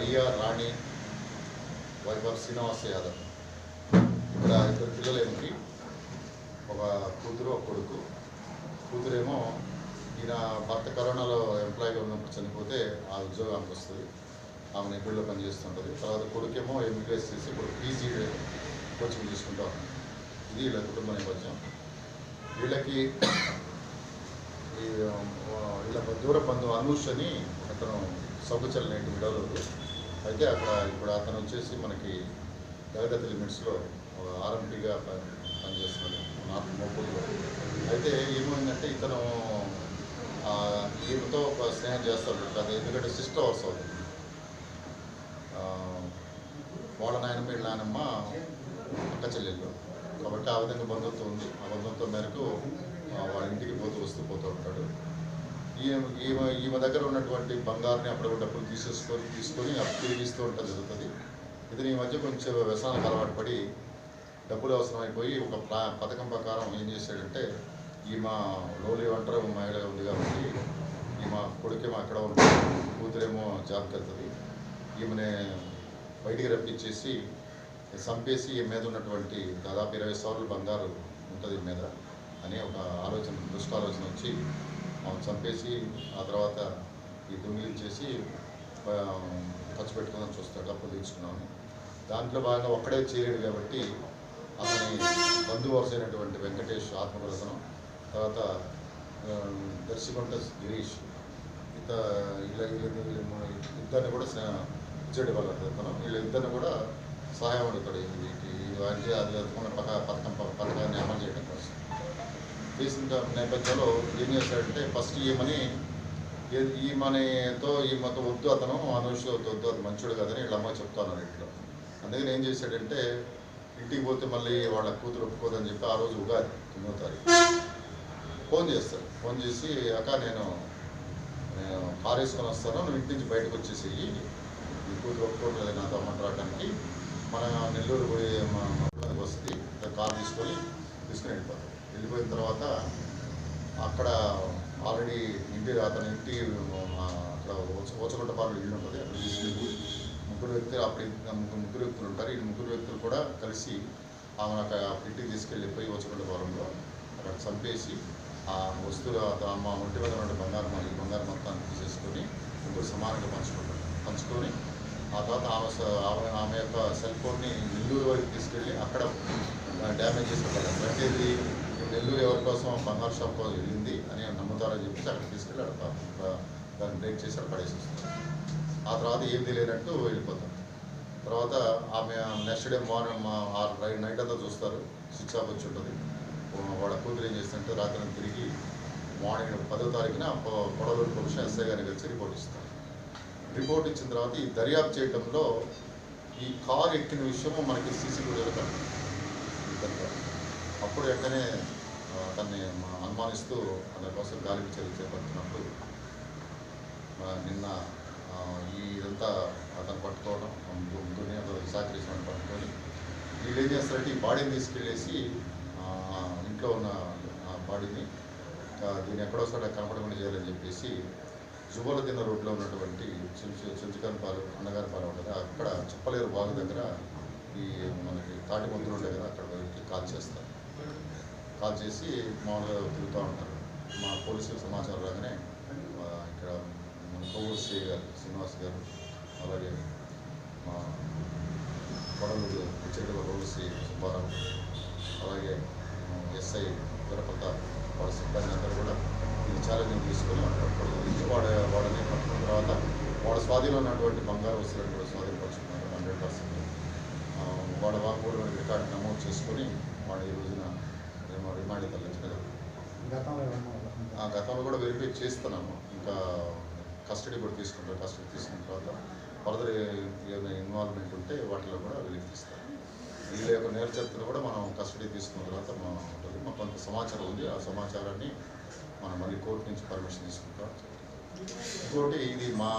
YR రాణి వారి of Srinivasa Yadav. ఇక్కడ ఇద్దరు పిల్లలేమిటి ఒక కూతురు ఒక కొడుకు. కూతురేమో ఈయన భర్త కరోనాలో ఎంప్లాయీగా ఉన్నప్పుడు చనిపోతే ఆ ఉద్యోగానికి వస్తుంది. ఆమె నిపుణుల్లో పనిచేస్తుంటుంది తర్వాత కొడుకేమో ఎంబీబీఎస్ చేసి ఇప్పుడు పీజీ కోచింగ్ తీసుకుంటా ఇది వీళ్ళ కుటుంబ నేపథ్యం. వీళ్ళకి వీళ్ళ దూర బంధువు అనూష్ అని అతను సబ్బుచల్ నేటి విడవలేదు. అయితే అక్కడ ఇప్పుడు అతను వచ్చేసి మనకి జగదత్త లిమిట్స్లో ఆర్ఎంపీగా పనిచేస్తున్నాడు. నార్త్ మోపూర్లో అయితే ఏమైందంటే ఇతను ఈమెతో ఒక స్నేహం చేస్తాడు. అది ఎందుకంటే సిస్టర్ హౌస్ అవుతుంది. వాళ్ళ నాయనమ్మ వీళ్ళ నాయనమ్మ అక్క చెల్లెళ్ళు. కాబట్టి ఆ విధంగా బంధుత్వం ఉంది. ఆ బంధుత్వం మేరకు వాళ్ళ ఇంటికి పోతూ వస్తూ పోతూ ఉంటాడు. ఈమె ఈమె ఈమె దగ్గర ఉన్నటువంటి బంగారుని అప్పుడప్పుడు డబ్బులు తీసేసుకొని తీసుకొని అప్పు తిరిగి ఉంటుంది జరుగుతుంది. ఇది ఈ మధ్య కొంచెం వ్యసనాలకు అలవాటు పడి డబ్బులు అవసరమైపోయి ఒక ప్లా పథకం ప్రకారం ఏం చేశాడంటే ఈమె లోలి ఒంటరి మహిళగా ఉంది కాబట్టి ఈమె కొడుకేమో అక్కడ ఉంటుంది కూతురేమో జాబ్కి వెళ్తుంది. ఈమెని బయటికి రప్పించేసి చంపేసి ఈ మీద ఉన్నటువంటి దాదాపు ఇరవై సార్లు బంగారు ఉంటుంది ఈ మీద అనే ఒక ఆలోచన దుష్టాలోచన వచ్చి ఆమె చంపేసి ఆ తర్వాత ఈ దొంగిలించేసి ఖర్చు పెట్టుకుందని చూస్తాడు డబ్బులు తీసుకున్నామని దాంట్లో భాగంగా ఒక్కడే చేయలేడు కాబట్టి అతని బంధువు వరుసైనటువంటి వెంకటేష్ ఆత్మకథనం తర్వాత దర్శికొంట గిరీష్ ఇత ఇలా ఇద్దరిని కూడా ఇచ్చేటి వాళ్ళు వీళ్ళ ఇద్దరిని కూడా సహాయం అడుగుతాడు వీటి వారికి అది పథకం పథకాన్ని అమలు చేయడం కోసం తీసిన నేపథ్యంలో ఏం చేశాడంటే ఫస్ట్ ఈమెని ఏ- ఈమెనితో ఈమెతో వద్దు అతను అనుషతో వద్దు అది మంచోడు కదని వీళ్ళ అమ్మ చెప్తాను ఇంట్లో. అందుకని ఏం చేశాడంటే ఇంటికి పోతే మళ్ళీ వాళ్ళ కూతురు ఒప్పుకోదని చెప్పి ఆ రోజు ఉగాది తొమ్మిదో తారీఖు. ఫోన్ చేస్తాడు. ఫోన్ చేసి అక్క నేను నేను వేసుకొని వస్తాను నువ్వు ఇంటి నుంచి బయటకు వచ్చేసి నీ కూతురు ఒప్పుకోవట్లేదు నాతో మాట్లాడటానికి మన నెల్లూరు పోయి మా వస్తుంది కార్ తీసుకొని తీసుకుని వెళ్ళిపోతాం. వెళ్ళిపోయిన తర్వాత అక్కడ ఆల్రెడీ ఇంటి అతని ఇంటి అక్కడ ఓచగొట్ట పాలు ఇల్లు ఉంటుంది. అక్కడ తీసుకెళ్ళి ముగ్గురు వ్యక్తులు అప్పుడు ముగ్గురు ముగ్గురు వ్యక్తులు ఉంటారు. ఈ ముగ్గురు వ్యక్తులు కూడా కలిసి ఆమె అక్కడ ఇంటికి తీసుకెళ్ళిపోయి ఓచగొట్ట పాలెంలో అక్కడ చంపేసి ఆ వస్తువులు ఆ మా ఒంటి మీద ఉన్న బంగారం ఈ బంగారం మొత్తాన్ని తీసేసుకొని ముగ్గురు సమానంగా పంచుకుంటారు. పంచుకొని ఆ తర్వాత ఆమె ఆమె ఆమె యొక్క సెల్ ఫోన్ని నెల్లూరు వరకు తీసుకెళ్ళి అక్కడ డ్యామేజ్ చేసుకుంటారు అంటే నెల్లూరు ఎవరి కోసం బంగారు షాప్ కోసం వెళ్ళింది అని నమ్ముతారని చెప్పేసి అక్కడ తీసుకెళ్ళి అక్కడ దాన్ని బ్రేక్ చేసి అక్కడ పడేసి ఆ తర్వాత ఏం తెలియనట్టు వెళ్ళిపోతాం. తర్వాత ఆమె నెక్స్ట్ డే మార్నింగ్ మా ఆ రై- నైట్ అంతా చూస్తారు. స్విచ్ ఆఫ్ వచ్చి ఉంటుంది. వాళ్ళ కూతురు ఏం చేస్తుంటే రాత్రి తిరిగి మార్నింగ్ పదో తారీఖున పొ- పొడలూరు ఎస్ఐ గారిని కలిసి రిపోర్ట్ ఇస్తారు. రిపోర్ట్ ఇచ్చిన తర్వాత ఈ దర్యాప్తు చేయడంలో ఈ కారు ఎక్కిన విషయము మనకి సీసీ కూడా కనిపిస్తుంది. అప్పుడు వెంటనే అతన్ని అనుమానిస్తూ అతని కోసం గాలికి చేపడుతున్నప్పుడు నిన్న ఈ ఇదంతా అతను పట్టుకోవడం ముగ్గురిని అతను సహకరించడం పట్టుకొని వీళ్ళు ఏం చేస్తారంటే ఈ బాడీని తీసుకెళ్ళేసి ఇంట్లో ఉన్న బాడీని దీన్ని ఎక్కడోసారి కనపడకుండా చేయాలని చెప్పేసి జుబోల దిన రోడ్లో ఉన్నటువంటి అన్నగారి అన్నగారిపాలెం ఉంటుంది అక్కడ చెప్పలేరు బాగు దగ్గర ఈ మనకి తాటి మందులు ఉంటాయి కదా అక్కడ కాల్ చేస్తారు. కాల్ చేసి మామూలుగా తిరుగుతూ ఉంటారు. మా పోలీసులు సమాచారం రాగానే ఇక్కడ మన కొవ్వూరు సిఐ గారు శ్రీనివాస్ గారు అలాగే మా కొడలూరు చెడుల రోసి సుబ్బారావు అలాగే ఎస్ఐ వీరప్రతాప్ వాళ్ళ సిబ్బంది అందరూ కూడా ఇది ఛాలెంజ్ తీసుకొని అక్కడ నుంచి వాడ వాడని పట్టుకున్న తర్వాత వాళ్ళ స్వాధీనంలో ఉన్నటువంటి బంగారు వస్తువులను కూడా స్వాధీనపరుచుకున్నారు హండ్రెడ్ పర్సెంట్. వాళ్ళ వాంగ్మూలం రికార్డు నమోదు చేసుకొని వాడు ఈ రోజున రిమా- రిమాండ్ గతంలో ఆ గతంలో కూడా వెరిఫై చేస్తున్నాము. ఇంకా కస్టడీ కూడా తీసుకుంటారు. కస్టడీ తీసుకున్న తర్వాత ఫర్దర్ ఏమైనా ఇన్వాల్వ్మెంట్ ఉంటే వాటిలో కూడా వెలికిస్తాం వీళ్ళ యొక్క నేర్చరిత్రను కూడా మనం కస్టడీ తీసుకున్న తర్వాత మనం ఉంటుంది. మాకు కొంత సమాచారం ఉంది. ఆ సమాచారాన్ని మనం మళ్ళీ కోర్టు నుంచి పర్మిషన్ తీసుకుంటాం. ఇంకోటి ఇది మా